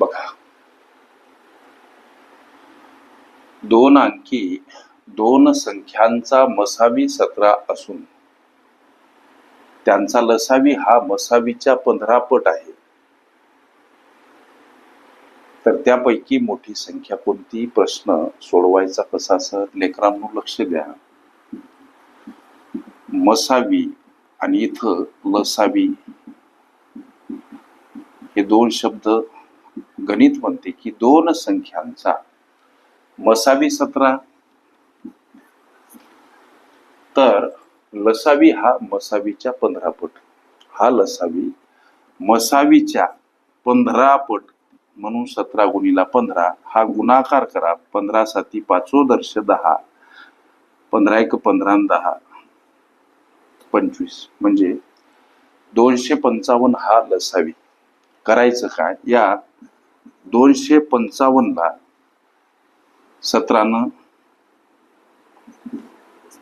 बघा. दोन अंकी दोन संख्यांचा मसावी सतरा असून त्यांचा लसावी हा मसावीच्या पंधरा पट आहे. तर त्यापैकी मोठी संख्या कोणती? प्रश्न सोडवायचा कसा सर? लेकरांनो लक्ष द्या. मसावी आणि इथं लसावी हे दोन शब्द गणित म्हणते की दोन संख्यांचा मसावी सतरा. तर लसावी हा मसावीच्या पंधरा पट. हा लसावी मसावीच्या पंधरा पट. म्हणून सतरा गुणीला पंधरा. हा गुणाकार करा. पंधरा साती पाचो दर्श दहा. पंधरा एक पंधरा दहा. पंचवीस. म्हणजे दोनशे पंचावन्न हा लसावी. करायचं काय? या दोनशे पंचावन्नला सतरानं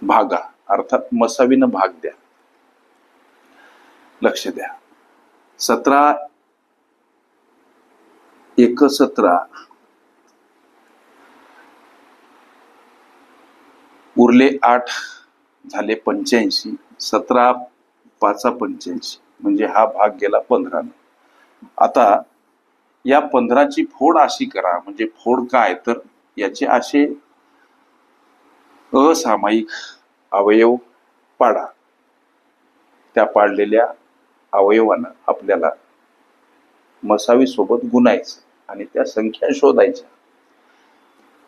भागा अर्थात मसावीनं भाग द्या. लक्ष द्या. सतरा एक सतरा उरले आठ झाले पंच्याऐंशी सतरा पाचा पंच्याऐंशी म्हणजे हा भाग गेला पंधरानं. आता या पंधराची फोड अशी करा. म्हणजे फोड काय? तर याचे असे असामायिक अवयव पाडा. त्या पाडलेल्या अवयवानं आपल्याला मसावी सोबत गुणायचं आणि त्या संख्या शोधायच्या.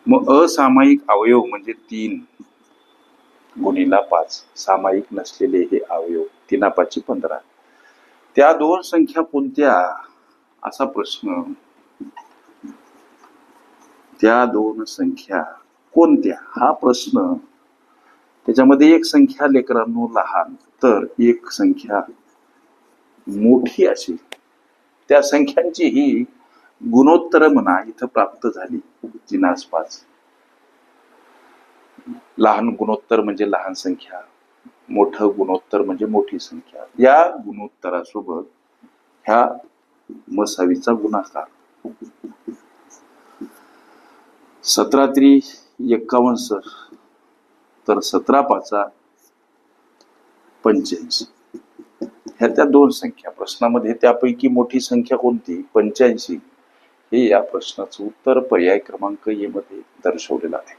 मग असामायिक अवयव म्हणजे तीन गुणीला पाच. सामायिक नसलेले हे अवयव तीना पाचशे पंधरा. त्या दोन संख्या कोणत्या? असा प्रश्न. त्या दोन संख्या कोणत्या? हा प्रश्न. त्याच्यामध्ये एक संख्या लेकरांनो लहान तर एक संख्या मोठी असेल. त्या संख्यांची ही गुणोत्तर म्हणा इथं प्राप्त झाली जिनास आसपास. लहान गुणोत्तर म्हणजे लहान संख्या मोठं गुणोत्तर म्हणजे मोठी संख्या. या गुणोत्तरासोबत ह्या मसावीचा गुणाकार. सतरा त्रि एक्कावन्न सर. तर सतरा पाचा पंच्याऐंशी. ह्या त्या दोन संख्या प्रश्नामध्ये त्यापैकी मोठी संख्या कोणती? पंच्याऐंशी. हे या प्रश्नाचं उत्तर पर्याय क्रमांक ए मध्ये दर्शवलेलं आहे.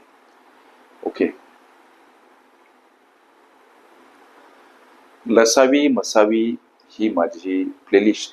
ओके. लसावी मसावी ही माझी प्लेलिस्ट